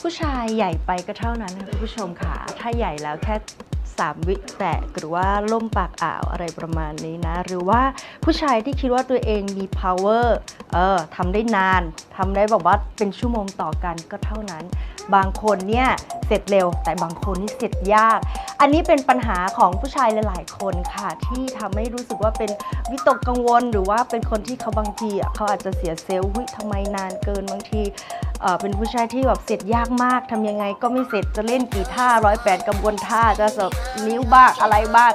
ผู้ชายใหญ่ไปก็เท่านั้นค่ะคุณผู้ชมค่ะ ถ้าใหญ่แล้วแค่3วิแตกหรือว่าล่มปากอ่าวอะไรประมาณนี้นะ หรือว่าผู้ชายที่คิดว่าตัวเองมี power เออทำได้นานทำได้แบบว่าเป็นชั่วโมงต่อกันก็เท่านั้น บางคนเนี่ยเสร็จเร็ว แต่บางคนนี่เสร็จยาก อันนี้เป็นปัญหาของผู้ชายหลาย ๆ คนค่ะ ที่ทำให้รู้สึกว่าเป็นวิตกกังวล หรือว่าเป็นคนที่เขาบางทีเขาอาจจะเสียเซลล์หุ้ยทำไมนานเกินบางที เออเป็นผู้ชายที่แบบเสร็จยากมากทำยังไงก็ไม่เสร็จจะเล่นกี่ท่าร้อยแปดกระบวนท่าจะสบนิ้วบ้างอะไรบ้าง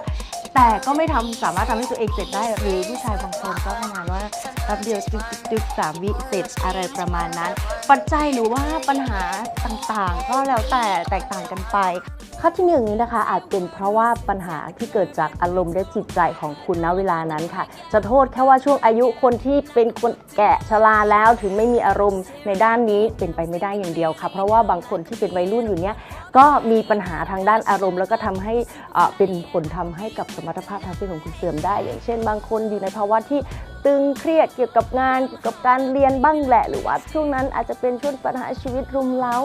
แต่ก็ไม่ทำสามารถทำให้ตัวเองเสร็จได้หรือผู้ชายบางคนก็ประมาณว่ารับเดียวตึกตึกตึกสามวิเสร็จอะไรประมาณนั้น ปัจจัยหรือว่าปัญหาต่างๆ ก็แล้วแต่แตกต่างกันไป ข้อที่หนึ่งนี้นะคะ อาจเป็นเพราะว่าปัญหาที่เกิดจากอารมณ์และจิตใจของคุณณเวลานั้นค่ะ จะโทษแค่ว่าช่วงอายุคนที่เป็นคนแก่ชราแล้วถึงไม่มีอารมณ์ในด้านนี้เป็นไปไม่ได้อย่างเดียวค่ะ เพราะว่าบางคนที่เป็นวัยรุ่นอยู่เนี้ยก็มีปัญหาทางด้านอารมณ์ แล้วก็ทำให้เอ่อเป็นผลทำให้กับสมรรถภาพทางเพศของคุณเสื่อมได้ อย่างเช่น บางคนอยู่ในภาวะที่ตึงเครียดเกี่ยวกับงานเกี่ยวกับการเรียนบ้างแหละ หรือว่าช่วงนั้นอาจจะเป็นช่วงปัญหาชีวิตรุมเร้า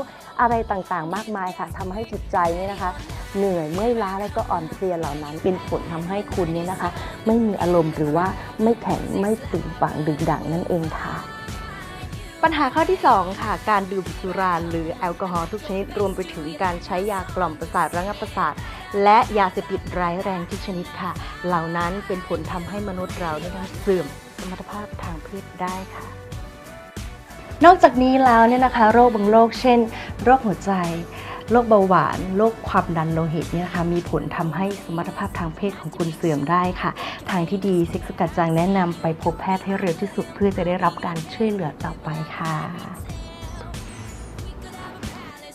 อะไรต่างๆ มากมายค่ะทำให้จิตใจเนี่ยนะคะ เหนื่อยเมื่อยล้าแล้วก็อ่อนเพลียเหล่านั้น เป็นผลทำให้คุณเนี่ยนะคะ ไม่มีอารมณ์หรือว่าไม่แข็งไม่ปึงปังดึงดังนั่นเองค่ะ ปัญหาข้อที่ 2 ค่ะ การดื่มสุราหรือแอลกอฮอล์ทุกชนิดรวมไปถึงการใช้ยากล่อมประสาทระงับประสาทและยาเสพติดร้ายแรงทุกชนิดค่ะ เหล่านั้นเป็นผลทำให้มนุษย์เราเนี่ยนะคะเสื่อมสมรรถภาพทางเพศได้ค่ะ นอกจากนี้แล้วเนี่ยนะคะโรคบางโรคเช่น โรคหัวใจ โรคเบาหวาน โรคความดันโลหิตเนี่ยนะคะมีผลทำให้สมรรถภาพทางเพศของคุณเสื่อมได้ค่ะ ทางที่ดีเซ็กซ์สกัดจังแนะนำไปพบแพทย์ให้เร็วที่สุดเพื่อจะได้รับการช่วยเหลือต่อไปค่ะ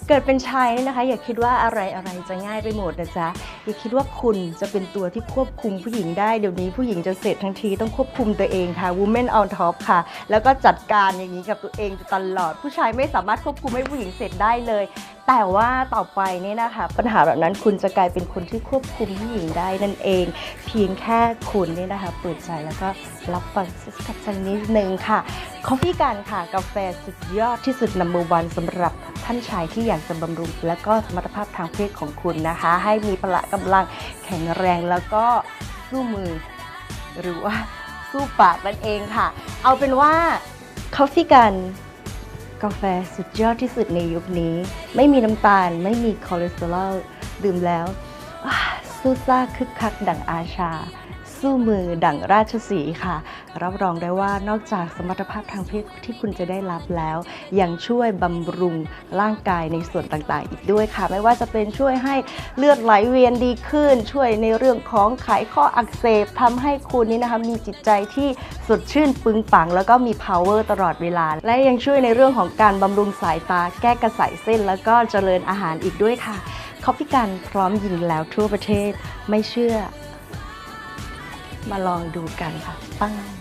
เกิดเป็นชายเนี่ยนะคะ อย่าคิดว่าอะไรอะไรจะง่ายไปหมดนะจ๊ะอย่าคิดว่าคุณจะเป็นตัวที่ควบคุมผู้หญิงได้เดี๋ยวนี้ผู้หญิงจะเสร็จทั้งทีต้องควบคุมตัวเองค่ะ woman on top ค่ะ แล้วก็จัดการอย่างนี้กับตัวเองตลอด ผู้ชายไม่สามารถควบคุมให้ผู้หญิงเสร็จได้เลย แต่ว่าต่อไปเนี่ยนะคะ ปัญหาแบบนั้นคุณจะกลายเป็นคนที่ควบคุมผู้หญิงได้นั่นเอง เพียงแค่คุณเนี่ยนะคะเปิดใจแล้วก็รับฟังสักสักนิดนึงค่ะคอฟฟี่กันค่ะกาแฟสุดยอดที่สุด number one สำหรับ ท่านชายที่อยากจะบำรุง และก็สมรรถภาพทางเพศของคุณนะคะ ให้มีพละกำลังแข็งแรงแล้วก็สู้มือ หรือว่าสู้ปากนั่นเองค่ะ เอาเป็นว่าคอฟฟี่กันกาแฟสุดยอดที่สุดในยุคนี้ ไม่มีน้ำตาล ไม่มีคอเลสเตอรอลดื่มแล้วสู้ซ่าคึกคักดั่งอาชา สู้มือดั่งราชสีค่ะ รับรองได้ว่านอกจากสมรรถภาพทางเพศที่คุณจะได้รับแล้ว ยังช่วยบำรุงร่างกายในส่วนต่างๆ อีกด้วยค่ะ ไม่ว่าจะเป็นช่วยให้เลือดไหลเวียนดีขึ้น ช่วยในเรื่องของไขข้ออักเสบทำให้คุณนี่นะคะมีจิตใจที่สดชื่นปึงปัง แล้วก็มี power ตลอดเวลา และยังช่วยในเรื่องของการบำรุงสายตา แก้กระสายเส้น แล้วก็เจริญอาหารอีกด้วยค่ะ คอฟฟี่กันพร้อมยิงแล้วทั่วประเทศไม่เชื่อ มาลองดูกันค่ะป้าย